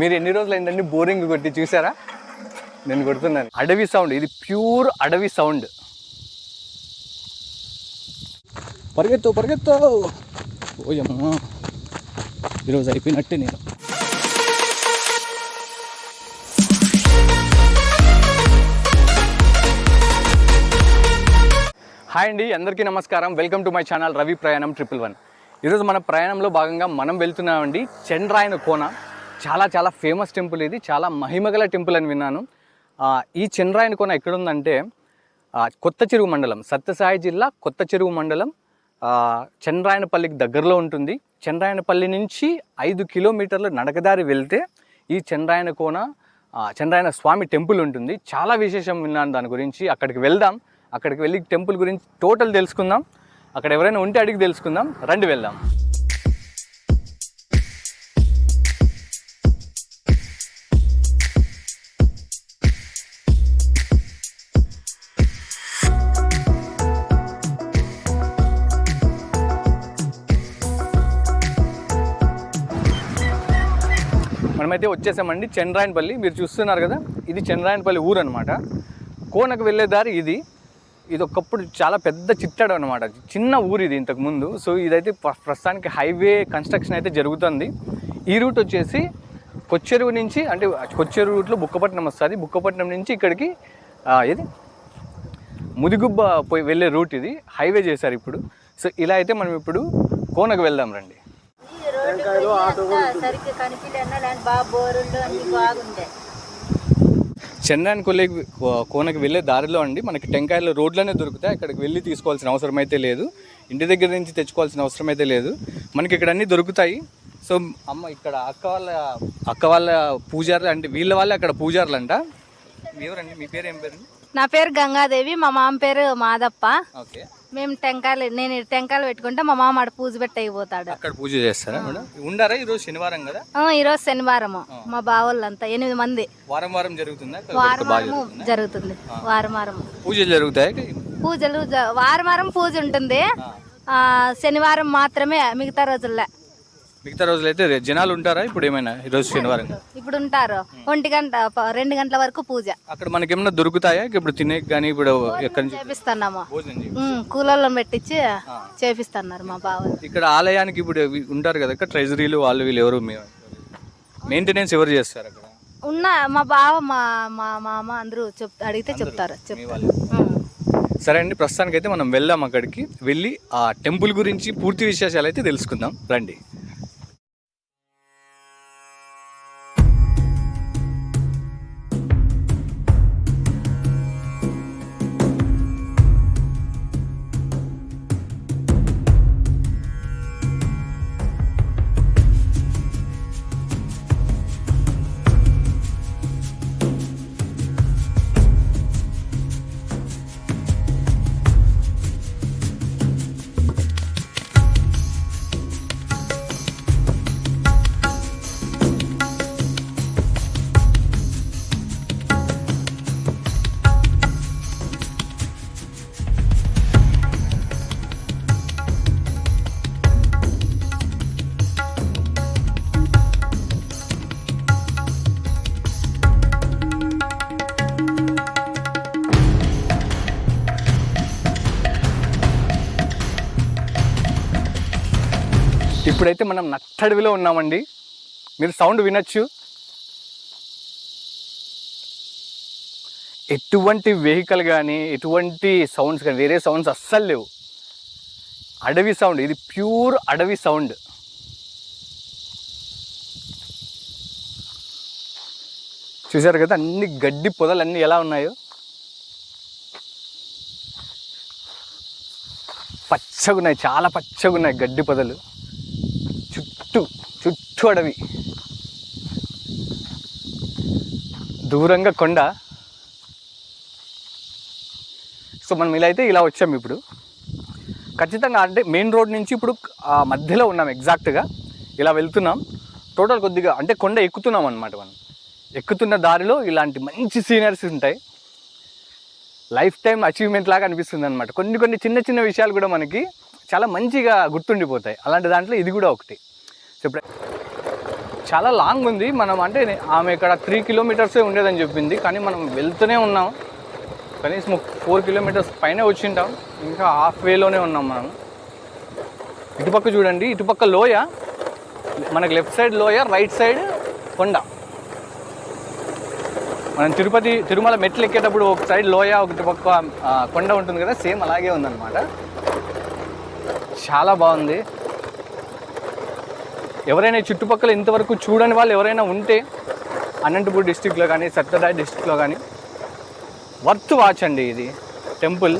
మీరు ఎన్ని రోజులు అయిందండి బోరింగ్ కొట్టి చూసారా? నేను కొడుతున్నాను. అడవి సౌండ్ ఇది ప్యూర్ అడవి సౌండ్ పరిగెత్తు పరిగెత్తు. ఓయమ్మా. ఈరోజు అయిపోయినట్టే నేను. హాయ్ అండి అందరికీ నమస్కారం. Welcome to my channel Ravi ప్రయాణం ట్రిపుల్ వన్ ఈరోజు మన ప్రయాణంలో భాగంగా మనం వెళ్తున్నామండి చంద్రాయన కోన. చాలా చాలా ఫేమస్ టెంపుల్ ఇది. చాలా మహిమగల టెంపుల్ అని విన్నాను. ఈ చంద్రాయన కోన ఎక్కడుందంటే కొత్త చెరువు మండలం సత్యసాయి జిల్లా కొత్త చెరువు మండలం చంద్రాయనపల్లికి దగ్గరలో ఉంటుంది. చంద్రాయనపల్లి నుంచి ఐదు కిలోమీటర్లు నడకదారి వెళ్తే ఈ చంద్రాయన కోన చంద్రాయన స్వామి టెంపుల్ ఉంటుంది. చాలా విశేషం విన్నాను దాని గురించి. అక్కడికి వెళ్దాం. అక్కడికి వెళ్ళి టెంపుల్ గురించి టోటల్ తెలుసుకుందాం. అక్కడ ఎవరైనా ఉంటే అడిగి తెలుసుకుందాం. రండి వెళ్దాం. మనమైతే వచ్చేసామండి చంద్రాయనపల్లి మీరు చూస్తున్నారు కదా ఇది చంద్రాయనపల్లి ఊరు అనమాట కోనకు వెళ్ళే దారి ఇది. ఇది ఒకప్పుడు చాలా పెద్ద చిట్టాడు అనమాట చిన్న ఊరు ఇది ఇంతకు ముందు. సో ఇదైతే ప్రస్తుతానికి హైవే కన్స్ట్రక్షన్ అయితే జరుగుతుంది. ఈ రూట్ వచ్చేసి కొచ్చెరువు నుంచి అంటే కొచ్చెరువు రూట్లో బుక్కపట్నం వస్తుంది. బుక్కపట్నం నుంచి ఇక్కడికి ఇది ముదిగుబ్బ పోయి వెళ్ళే రూట్ ఇది. హైవే చేశారు ఇప్పుడు. సో ఇలా అయితే మనం ఇప్పుడు కోనకు వెళ్దాం రండి. అంతా సరిగ్గా కనిపించలేనా లేని బాగా బోరులు అన్ని బాగుండే. చెన్నైని కొలే కోనకి వెళ్ళే దారిలో అండి మనకి టెంకాయలు రోడ్లోనే దొరుకుతాయి. అక్కడికి వెళ్ళి తీసుకోవాల్సిన అవసరం అయితే లేదు. ఇంటి దగ్గర నుంచి తెచ్చుకోవాల్సిన అవసరం అయితే లేదు. మనకి ఇక్కడ అన్నీ దొరుకుతాయి. సో అమ్మ ఇక్కడ అక్క వాళ్ళ అక్క వాళ్ళ పూజారులు అంటే వీళ్ళ వాళ్ళే అక్కడ పూజారులు అంట ఎవరండి? మీ పేరు ఏం పేరు? నా పేరు గంగాదేవి మా మామ పేరు మాదప్ప. ఓకే. మేము టెంకాయలు నేను టెంకాయలు పెట్టుకుంటే మా మామ ఆడ పూజ పెట్టి అయిపోతాడు. అక్కడ పూజ చేస్తారా మేడం? ఉండారా ఈరోజు శనివారం కదా? ఆ, ఈరోజు శనివారం మా బావోళ్ళంతా ఎనిమిది మంది. వారం వారం జరుగుతుందా? వారం వారము జరుగుతుంది? వారం వారం పూజలు జరుగుతాయి పూజలు జ- వారం వారం పూజ ఉంటుంది. ఆ, శనివారం మాత్రమే మిగతా రోజుల్లో. మిగతా రోజులు అయితే జనాలు ఉంటారా? ఇప్పుడు ఏమైనా ఈరోజు శనివారం? కదా ఇప్పుడు ఉంటారు. ఒంటి గంట ప- రెండు గంటల వరకు పూజ. అక్కడ మనకి ఏమైనా దొరుకుతాయా? ఇప్పుడు తినే కానీ ఇప్పుడు ఎక్కడి నుంచి? చేపిస్తున్నాము. భోజనం చేయ- ఉమ్, కూలర్లను పెట్టించి చేపిస్తున్నారు మా బావ ఇక్కడ ఆలయానికి ఇప్పుడు ఇవి ఉంటారు కదా ఇక్కడ ట్రెజరీలు వాళ్ళు వీళ్ళు ఎవరు మెయింటెనెన్స్ ఎవరు చేస్తారు అక్కడ? ఉన్న మా బావ మా మా మామ అందరూ చెప్ అడిగితే చెప్తారు మీ చెప్తారు. వాళ్ళు. ఉమ్. సరే అండి ప్రస్తుతానికి అయితే మనం వెళ్దాం అక్కడికి. వెళ్ళి ఆ టెంపుల్ గురించి పూర్తి విశేషాలు అయితే తెలుసుకుందాం. రండి. ఇప్పుడైతే మనం నట్టడవిలో ఉన్నామండి. మీరు సౌండ్ వినొచ్చు. ఎటువంటి వెహికల్ కానీ ఎటువంటి సౌండ్స్ కానీ వేరే సౌండ్స్ అస్సలు లేవు. అడవి సౌండ్ ఇది ప్యూర్ అడవి సౌండ్. చూసారు కదా అన్ని గడ్డి పొదలు అన్నీ ఎలా ఉన్నాయో. పచ్చగా ఉన్నాయి చాలా పచ్చగా ఉన్నాయి గడ్డి పొదలు. చుట్టూ చుట్టూ అడవి. దూరంగా కొండ. సో మనం ఇలా అయితే ఇలా వచ్చాము ఇప్పుడు. ఖచ్చితంగా అంటే మెయిన్ రోడ్ నుంచి ఇప్పుడు ఆ మధ్యలో ఉన్నాం ఎగ్జాక్ట్గా. ఇలా వెళ్తున్నాం. టోటల్ కొద్దిగా అంటే కొండ ఎక్కుతున్నాం అనమాట మనం. ఎక్కుతున్న దారిలో ఇలాంటి మంచి సీనరీస్ ఉంటాయి. లైఫ్ టైం అచీవ్మెంట్ లాగా అనిపిస్తుంది అనమాట కొన్ని కొన్ని చిన్న చిన్న విషయాలు కూడా మనకి చాలా మంచిగా గుర్తుండిపోతాయి. అలాంటి దాంట్లో ఇది కూడా ఒకటి. సో ఇప్పుడు చాలా లాంగ్ ఉంది. మనం అంటే ఆమె ఇక్కడ త్రీ కిలోమీటర్సే ఉండేదని చెప్పింది. కానీ మనం వెళ్తూనే ఉన్నాం. కనీసం ఫోర్ కిలోమీటర్స్ పైన వచ్చింటాం. ఇంకా హాఫ్ వేలోనే ఉన్నాం మనం. ఇటుపక్క చూడండి. ఇటుపక్క లోయ. మనకి లెఫ్ట్ సైడ్ లోయ రైట్ సైడ్ కొండ. మనం తిరుపతి తిరుమల మెట్లు ఎక్కేటప్పుడు ఒక సైడ్ లోయ ఒకటి పక్క కొండ ఉంటుంది కదా సేమ్ అలాగే ఉందన్నమాట. చాలా బాగుంది. ఎవరైనా చుట్టుపక్కల ఇంతవరకు చూడని వాళ్ళు ఎవరైనా ఉంటే అనంతపూర్ డిస్టిక్లో కానీ సత్యరాయ్ డిస్టిక్లో కానీ వర్త్ వాచ్ అండి ఇది. టెంపుల్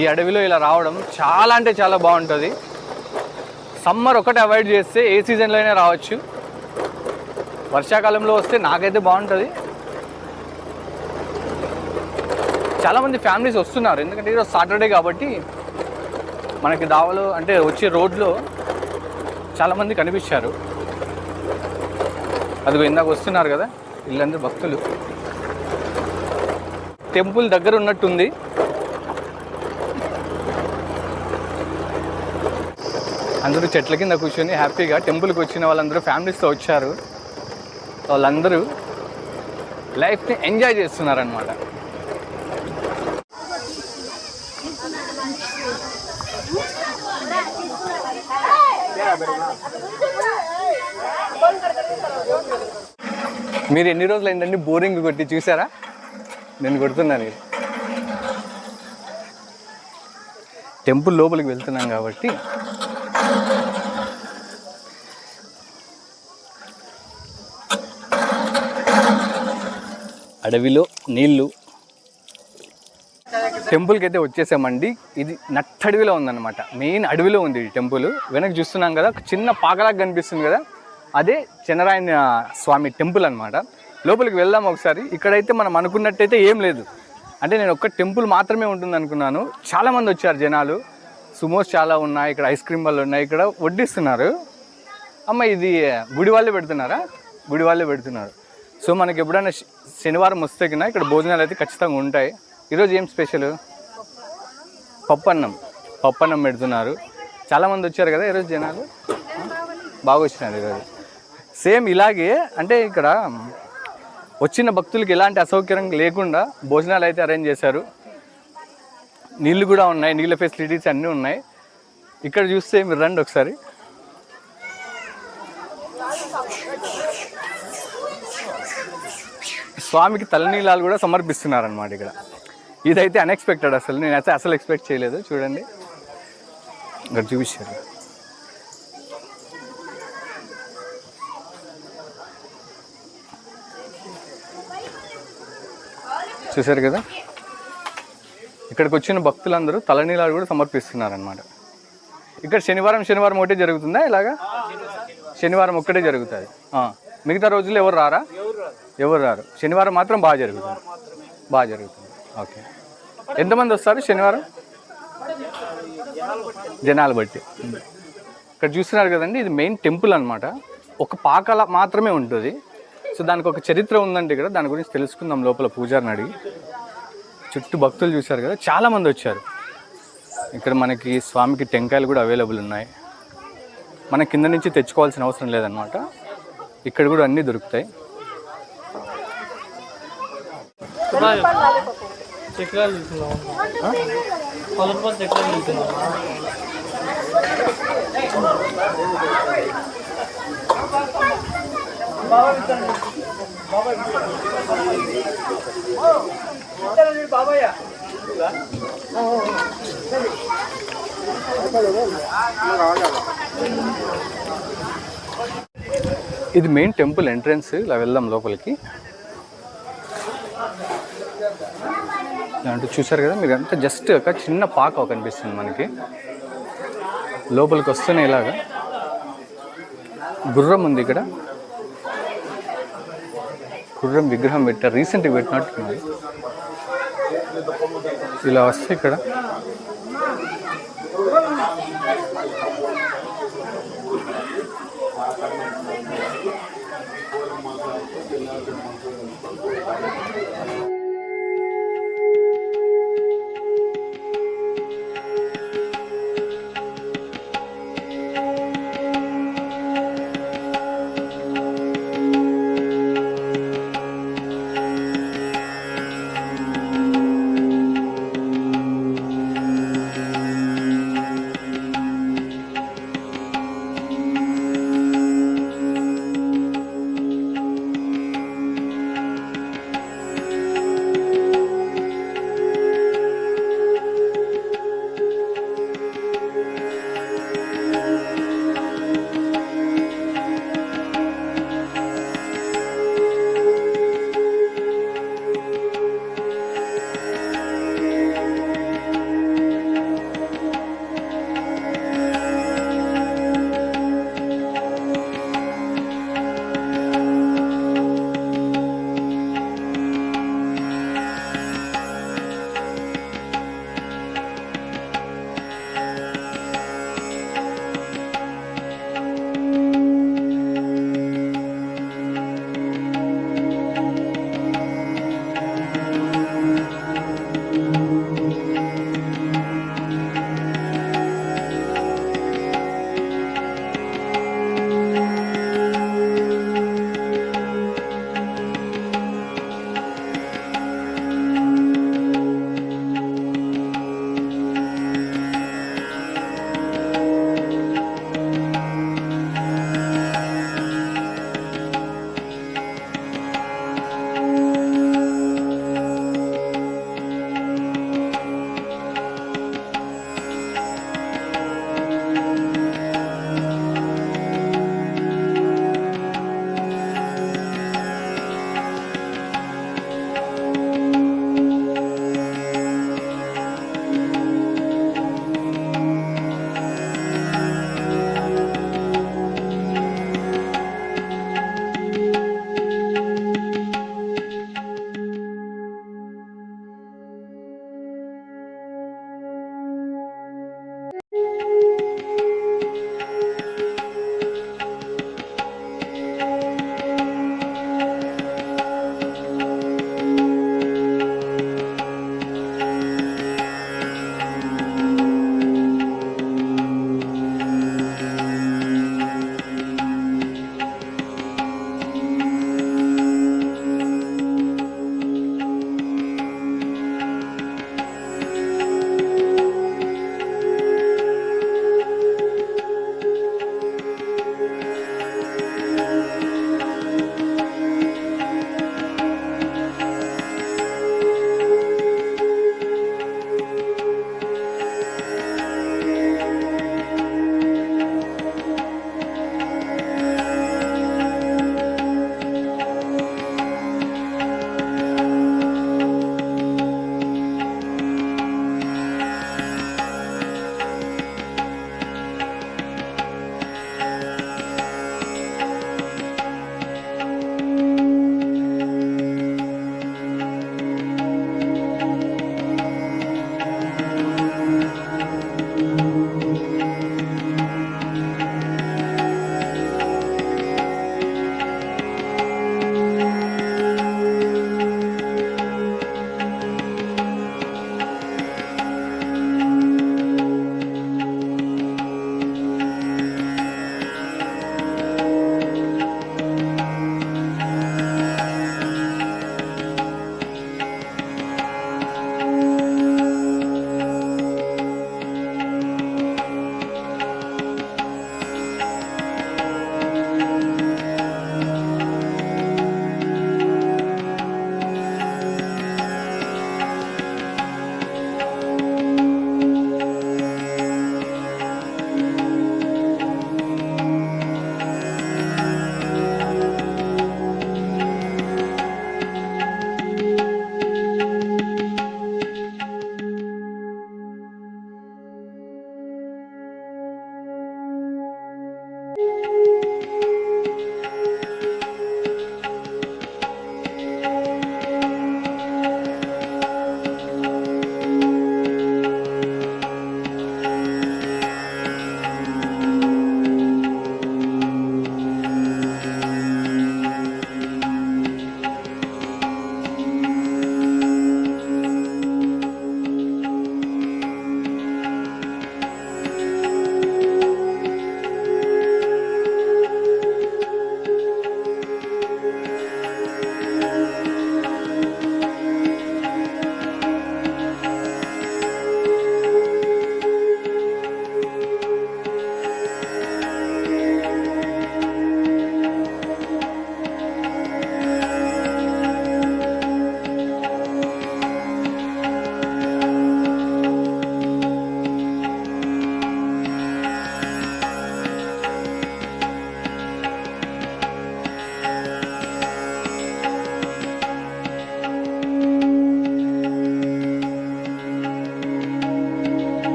ఈ అడవిలో ఇలా రావడం చాలా అంటే చాలా బాగుంటుంది. సమ్మర్ ఒకటి అవాయిడ్ చేస్తే ఏ సీజన్లో అయినా రావచ్చు. వర్షాకాలంలో వస్తే నాకైతే బాగుంటుంది. చాలామంది ఫ్యామిలీస్ వస్తున్నారు. ఎందుకంటే ఈరోజు సాటర్డే కాబట్టి మనకి దావలో అంటే వచ్చే రోడ్లో చాలామంది కనిపించారు. అదిగో ఇందాక వస్తున్నారు కదా వీళ్ళందరూ భక్తులు. టెంపుల్ దగ్గర ఉన్నట్టుంది. అందరూ చెట్ల కింద కూర్చొని హ్యాపీగా టెంపుల్కి వచ్చిన వాళ్ళందరూ ఫ్యామిలీస్తో వచ్చారు. వాళ్ళందరూ లైఫ్ని ఎంజాయ్ చేస్తున్నారనమాట మీరు ఎన్ని రోజులు అయిందండి బోరింగ్ కొట్టి చూసారా? నేను కొడుతున్నాను ఇది. టెంపుల్ లోపలికి వెళ్తున్నాం కాబట్టి. అడవిలో నీళ్ళు టెంపుల్కి అయితే వచ్చేసామండి. ఇది నట్టడవిలో ఉందన్నమాట. మెయిన్ అడవిలో ఉంది ఈ టెంపుల్ వెనక్కి చూస్తున్నాం కదా చిన్న పాకలాగా కనిపిస్తుంది కదా. అదే చిన్నరాయన స్వామి టెంపుల్ అన్నమాట. లోపలికి వెళ్దాం ఒకసారి. ఇక్కడైతే మనం అనుకున్నట్టయితే ఏం లేదు. అంటే నేను ఒక్క టెంపుల్ మాత్రమే ఉంటుంది అనుకున్నాను. చాలామంది వచ్చారు జనాలు. సుమోస్ చాలా ఉన్నాయి ఇక్కడ ఐస్ క్రీమ్ వాళ్ళు ఉన్నాయి ఇక్కడ వడ్డిస్తున్నారు. అమ్మ ఇది గుడి వాళ్ళే పెడుతున్నారా? గుడి వాళ్ళే పెడుతున్నారు. సో మనకి ఎప్పుడైనా శ- శనివారం వస్తే కింద ఇక్కడ భోజనాలు అయితే ఖచ్చితంగా ఉంటాయి. ఈరోజు ఏం స్పెషల్? పప్పన్నం. పప్పన్నం పెడుతున్నారు. చాలామంది వచ్చారు కదా ఈరోజు జనాలు? బాగా వచ్చినారు ఈరోజు. సేమ్ ఇలాగే అంటే ఇక్కడ వచ్చిన భక్తులకి ఎలాంటి అసౌకర్యం లేకుండా భోజనాలు అయితే అరేంజ్ చేశారు. నీళ్ళు కూడా ఉన్నాయి నీళ్ళ ఫెసిలిటీస్ అన్నీ ఉన్నాయి. ఇక్కడ చూస్తే మీరు రండి ఒకసారి. స్వామికి తలనీలాలు కూడా సమర్పిస్తున్నారనమాట ఇక్కడ. ఇదైతే అన్ఎక్స్పెక్టెడ్ అసలు. నేను అయితే అసలు ఎక్స్పెక్ట్ చేయలేదు. చూడండి. ఇక్కడ చూపించారు చూశారు కదా? ఇక్కడికి వచ్చిన భక్తులందరూ తలనీలాలు కూడా సమర్పిస్తున్నారనమాట ఇక్కడ శనివారం శనివారం ఒకటే జరుగుతుందా ఇలాగా? శనివారం ఒక్కటే జరుగుతుంది. మిగతా రోజుల్లో ఎవరు రారా? ఎవరు రారు? శనివారం మాత్రం బాగా జరుగుతుంది. బాగా జరుగుతుంది. ఓకే. ఎంతమంది వస్తారు శనివారం? జనాలు బట్టి. ఇక్కడ చూస్తున్నారు కదండి ఇది మెయిన్ టెంపుల్ అన్నమాట. ఒక పాకల మాత్రమే ఉంటుంది. సో దానికి ఒక చరిత్ర ఉందండి ఇక్కడ దాని గురించి తెలుసుకుందాం లోపల పూజారిని అడిగి. చుట్టూ భక్తులు చూశారు కదా చాలామంది వచ్చారు. ఇక్కడ మనకి స్వామికి టెంకాయలు కూడా అవైలబుల్ ఉన్నాయి. మన కింద నుంచి తెచ్చుకోవాల్సిన అవసరం లేదనమాట ఇక్కడ కూడా అన్నీ దొరుకుతాయి. చక్రాలు తీసుకున్నాం పది చక్రాలు తీసుకున్నాం బాబాయ్ ఇది మెయిన్ టెంపుల్ ఎంట్రన్స్ ఇలా వెళ్దాం లోపలికి. దాంట్లో చూసారు కదా మీరు అంతా జస్ట్ ఒక చిన్న పాక కనిపిస్తుంది మనకి. లోపలికి వస్తూనే ఇలాగా. గుర్రం ఉంది ఇక్కడ. గుర్రం విగ్రహం పెట్టారు రీసెంట్గా పెట్టినట్టున్నది ఇలా వస్తే ఇక్కడ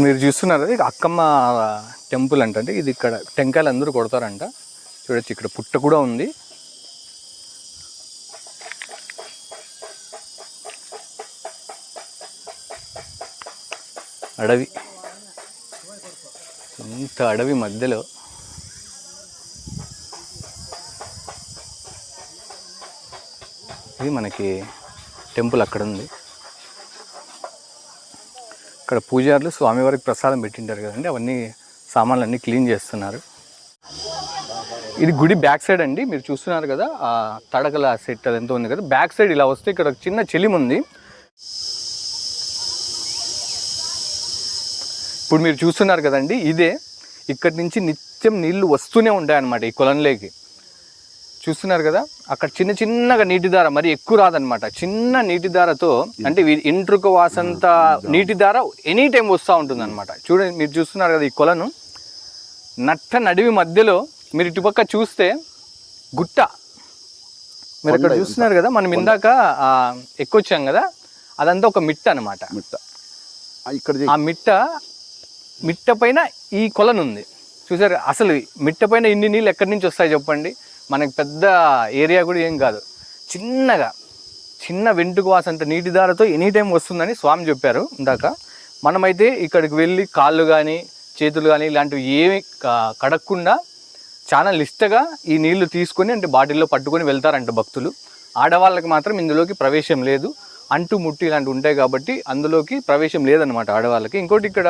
ఇక్కడ మీరు చూస్తున్నారు అక్కమ్మ టెంపుల్ అంట అంటే ఇది ఇక్కడ టెంకాయలు అందరూ కొడతారంట. చూడొచ్చు ఇక్కడ పుట్ట కూడా ఉంది. అడవి. ఇంత అడవి మధ్యలో. ఇది మనకి టెంపుల్ అక్కడ ఉంది. ఇక్కడ పూజారులు స్వామివారికి ప్రసాదం పెట్టింటారు కదండి అవన్నీ సామాన్లు అన్నీ క్లీన్ చేస్తున్నారు. ఇది గుడి బ్యాక్ సైడ్ అండి మీరు చూస్తున్నారు కదా ఆ తడకల సెట్ అదంతా ఉంది కదా బ్యాక్ సైడ్ ఇలా వస్తే ఇక్కడ ఒక చిన్న చెలిం ఉంది. ఇప్పుడు మీరు చూస్తున్నారు కదండి ఇదే ఇక్కడి నుంచి నిత్యం నీళ్ళు వస్తూనే ఉంటాయన్నమాట ఈ కొలంలోకి చూస్తున్నారు కదా? అక్కడ చిన్న చిన్నగా నీటి దార మరి ఎక్కువ రాదనమాట చిన్న నీటి దారతో అంటే ఇంట్రుక వాసంత నీటి దార ఎనీ టైం వస్తూ ఉంటుంది అనమాట చూడండి మీరు చూస్తున్నారు కదా ఈ కొలను? నట్ట నడివి మధ్యలో మీరు ఇటుపక్క చూస్తే గుట్ట. మీరు ఇక్కడ చూస్తున్నారు కదా? మనం ఇందాక ఎక్కొచ్చాం కదా? అదంతా ఒక మిట్ట అనమాట మిట్ట. ఇక్కడ. ఆ మిట్ట మిట్ట పైన ఈ కొలను ఉంది. చూసారు? అసలు మిట్ట పైన ఇన్ని నీళ్ళు ఎక్కడి నుంచి వస్తాయి చెప్పండి? మనకి పెద్ద ఏరియా కూడా ఏం కాదు. చిన్నగా చిన్న వెంటుకు వాసంత నీటి దారతో ఎనీ టైం వస్తుందని స్వామి చెప్పారు ఇందాక. మనమైతే ఇక్కడికి వెళ్ళి కాళ్ళు కానీ చేతులు కానీ ఇలాంటివి ఏమి కడక్కుండా కడగకుండా చాలా లిస్ట్గా ఈ నీళ్ళు తీసుకొని అంటే బాటిల్లో పట్టుకొని వెళ్తారంట భక్తులు. ఆడవాళ్ళకి మాత్రం ఇందులోకి ప్రవేశం లేదు. అంటు ముట్టి ఇలాంటివి ఉంటాయి కాబట్టి అందులోకి ప్రవేశం లేదనమాట ఆడవాళ్ళకి. ఇంకోటి ఇక్కడ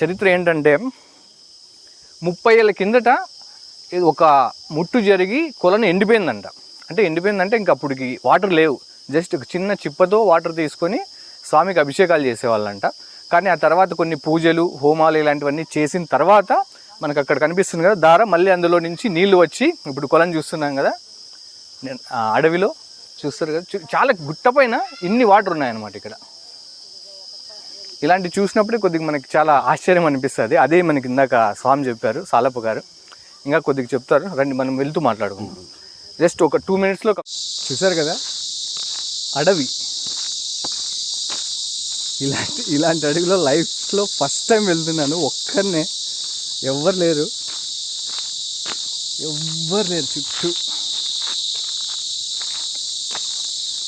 చరిత్ర ఏంటంటే ముప్పై ఏళ్ళ కిందట ఒక ముట్టు జరిగి కొలను ఎండిపోయిందంట. అంటే ఎండిపోయిందంటే ఇంక అప్పటికి వాటర్ లేవు. జస్ట్ ఒక చిన్న చిప్పతో వాటర్ తీసుకొని స్వామికి అభిషేకాలు చేసేవాళ్ళంట. కానీ ఆ తర్వాత కొన్ని పూజలు హోమాలు ఇలాంటివన్నీ చేసిన తర్వాత మనకు అక్కడ కనిపిస్తుంది కదా దార మళ్ళీ అందులో నుంచి నీళ్ళు వచ్చి ఇప్పుడు కొలను చూస్తున్నాం కదా నేను- ఆ అడవిలో చూస్తారు కదా చూ- చాలా గుట్టపైన ఇన్ని వాటర్ ఉన్నాయన్నమాట ఇక్కడ. ఇలాంటి చూసినప్పుడే కొద్దిగా మనకి చాలా ఆశ్చర్యం అనిపిస్తుంది. అదే మనకి ఇందాక స్వామి చెప్పారు సాలపు గారు. ఇంకా కొద్దిగా చెప్తారు. రండి మనం వెళ్తూ మాట్లాడుకుందాం. జస్ట్ ఒక టూ మినిట్స్లో చూసారు కదా? అడవి. ఇలాంటి ఇలాంటి అడవిలో లైఫ్లో ఫస్ట్ టైం వెళ్తున్నాను. ఒక్కరినే ఎవ్వరు లేరు. ఎవ్వరు లేరు చుట్టూ.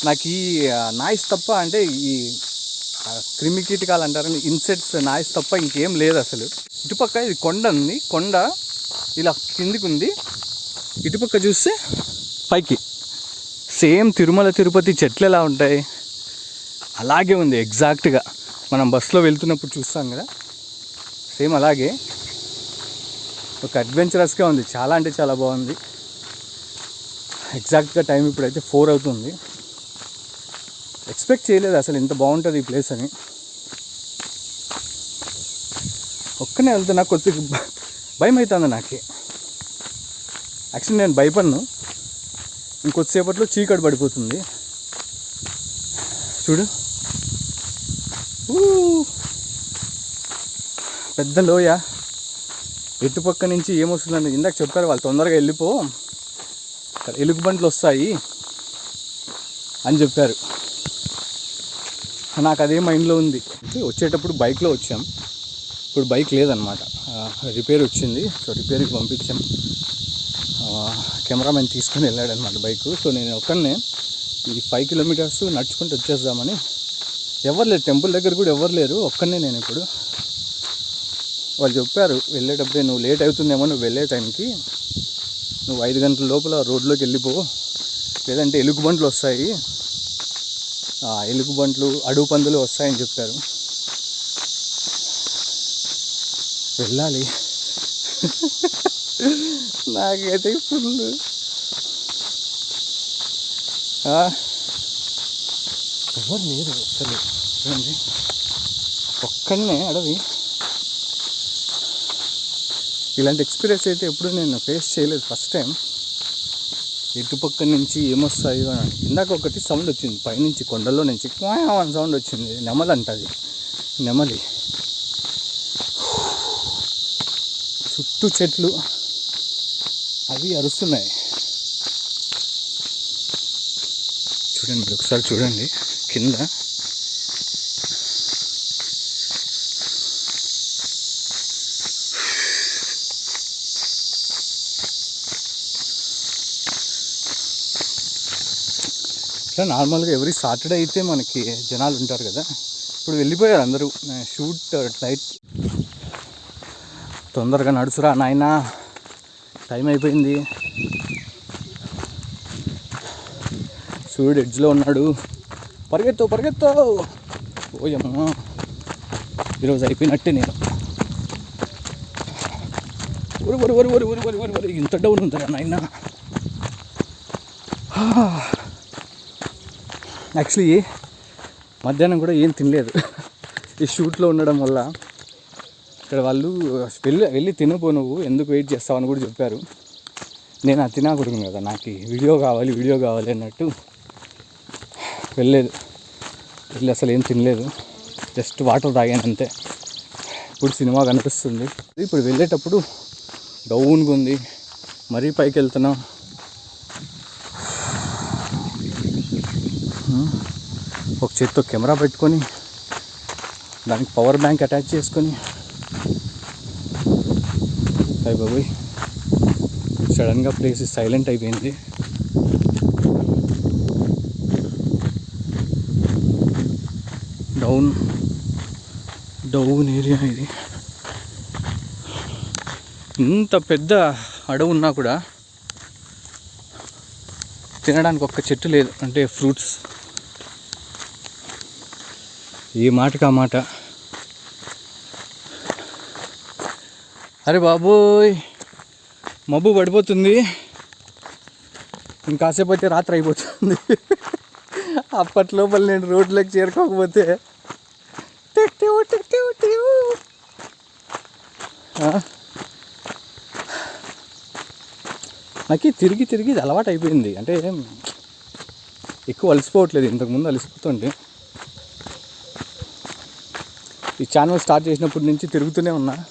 నాకు ఈ నాయిస్ తప్ప అంటే ఈ క్రిమికీటకాలు క్రిమి కీటకాలు అంటారని ఇన్సెట్స్ నాయిస్ తప్ప ఇంకేం లేదు అసలు. ఇటుపక్క ఇది కొండ ఉంది. కొండ ఇలా కిందికి ఉంది ఇటుపక్క చూస్తే పైకి. సేమ్ తిరుమల తిరుపతి చెట్లు ఎలా ఉంటాయి? అలాగే ఉంది ఎగ్జాక్ట్గా. మనం బస్సులో వెళ్తున్నప్పుడు చూస్తాం కదా. సేమ్ అలాగే. ఒక అడ్వెంచరస్గా ఉంది చాలా అంటే చాలా బాగుంది. ఎగ్జాక్ట్గా టైం ఇప్పుడైతే ఫోర్ అవుతుంది. ఎక్స్పెక్ట్ చేయలేదు అసలు ఇంత బాగుంటుంది ఈ ప్లేస్ అని. ఒక్కనే వెళ్తున్నా కొద్దిగా భయం అవుతుంది నాకు. యాక్చువల్లీ నేను భయపడను. ఇంకొద్దిసేపట్లో చీకటి పడిపోతుంది. చూడు. పెద్ద లోయ. ఎటుపక్క నుంచి ఏమొస్తుందని ఇందాక చెప్పారు వాళ్ళు తొందరగా వెళ్ళిపో. ఎలుగు ఎలుగుబంట్లు వస్తాయి అని చెప్పారు. నాకు అదే మైండ్లో ఉంది. వచ్చేటప్పుడు బైక్లో వచ్చాం. ఇప్పుడు బైక్ లేదనమాట రిపేర్ వచ్చింది. సో రిపేర్కి పంపించాం. కెమెరామెన్ తీసుకొని వెళ్ళాడనమాట బైక్. సో నేను ఒక్కనే ఈ ఫైవ్ కిలోమీటర్స్ నడుచుకుంటూ వచ్చేద్దామని. ఎవరు లేరు. టెంపుల్ దగ్గర కూడా ఎవరు లేరు. ఒక్కనే నేను ఇప్పుడు. వాళ్ళు చెప్పారు వెళ్ళేటప్పుడే నువ్వు లేట్ అవుతుందేమో నువ్వు వెళ్ళే టైంకి. నువ్వు ఐదు గంటల లోపల రోడ్లోకి వెళ్ళిపో. లేదంటే ఎలుగుబంట్లు వస్తాయి. ఎలుగుబంట్లు అడుగు పందులు వస్తాయని చెప్పారు. వెళ్ళాలి. నాకైతే ఫుల్ ఎవరు లేరు అసలు చూడండి ఒక్కడనే అడవి. ఇలాంటి ఎక్స్పీరియన్స్ అయితే ఎప్పుడు నేను ఫేస్ చేయలేదు ఫస్ట్ టైం ఎటుపక్క నుంచి ఏమొస్తాయో అని. ఇందాక ఒకటి సౌండ్ వచ్చింది. పైనుంచి కొండల్లో నుంచి. అని సౌండ్ వచ్చింది. నెమలి అంటది నెమలి. చుట్టూ చెట్లు అవి అరుస్తున్నాయి. చూడండి మీరు ఒకసారి చూడండి. కింద ఇట్లా నార్మల్గా ఎవరీ సాటర్డే అయితే మనకి జనాలు ఉంటారు కదా. ఇప్పుడు వెళ్ళిపోయారు అందరూ. షూట్ నైట్ తొందరగా నడుచురా నాయనా. టైం అయిపోయింది. సూర్యుడు ఎడ్జ్లో ఉన్నాడు. పరిగెత్తు పరిగెత్తు. ఓయమ్మా. ఈరోజు అయిపోయినట్టే నేను. ఒరు ఒరు ఒరు ఒరు ఒరు ఒరు ఒరు ఒరు. ఇంత డౌన్ ఉందిరా నాయన. యాక్చువల్లీ మధ్యాహ్నం కూడా ఏం తినలేదు. ఈ షూట్లో ఉండడం వల్ల ఇక్కడ వాళ్ళు వెళ్ళి వెళ్ళి తినపో నువ్వు ఎందుకు వెయిట్ చేస్తావు అని కూడా చెప్పారు. నేను అది తినకూడదు కదా నాకు వీడియో కావాలి వీడియో కావాలి అన్నట్టు వెళ్ళలేదు వెళ్ళి అసలు ఏం తినలేదు. జస్ట్ వాటర్ తాగాను అంతే. ఇప్పుడు సినిమా కనిపిస్తుంది. ఇప్పుడు వెళ్ళేటప్పుడు డౌన్గా ఉంది. మరీ పైకి వెళ్తున్నాం. ఒక చేత్తో కెమెరా పెట్టుకొని దానికి పవర్ బ్యాంక్ అటాచ్ చేసుకొని అయ్యి బాబోయ్. సడన్గా ప్లేస్ సైలెంట్ అయిపోయింది. డౌన్ డౌన్ ఏరియా ఇది. ఇంత పెద్ద అడవి ఉన్నా కూడా తినడానికి ఒక్క చెట్టు లేదు. అంటే ఫ్రూట్స్ ఏ మాటకి ఆ మాట. అరే బాబోయ్. మబ్బు పడిపోతుంది. ఇంకాసేపు అయితే రాత్రి అయిపోతుంది. అప్పట్లోపల నేను రోడ్లోకి చేరుకోకపోతే. నాకు తిరిగి తిరిగి ఇది అలవాటు అయిపోయింది. అంటే ఎక్కువ అలసిపోవట్లేదు. ఇంతకుముందు అలసిపోతుంటే. ఈ ఛానల్ స్టార్ట్ చేసినప్పటి నుంచి తిరుగుతూనే ఉన్నా.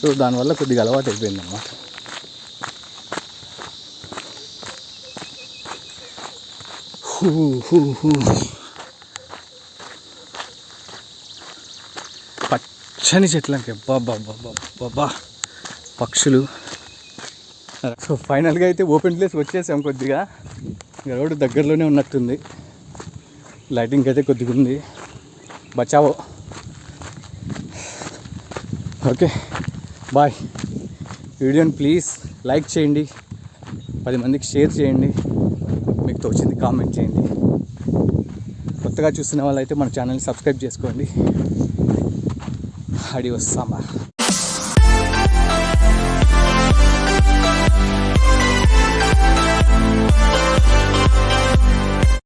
సో దానివల్ల కొద్దిగా అలవాటు అయిపోయింది అన్నమాట పచ్చని చెట్లకి బాబా పక్షులు. సో ఫైనల్గా అయితే ఓపెన్ ప్లేస్ వచ్చేసాం కొద్దిగా. ఇంకా రోడ్డు దగ్గరలోనే ఉన్నట్టుంది. లైటింగ్ అయితే కొద్దిగా ఉంది బచావో. ఓకే. బాయ్. వీడియోని ప్లీజ్ లైక్ చేయండి పది మందికి షేర్ చేయండి మీకు తోచింది కామెంట్ చేయండి. కొత్తగా చూస్తున్న వాళ్ళైతే మన ఛానల్ని సబ్స్క్రైబ్ చేసుకోండి. అడి వస్తామా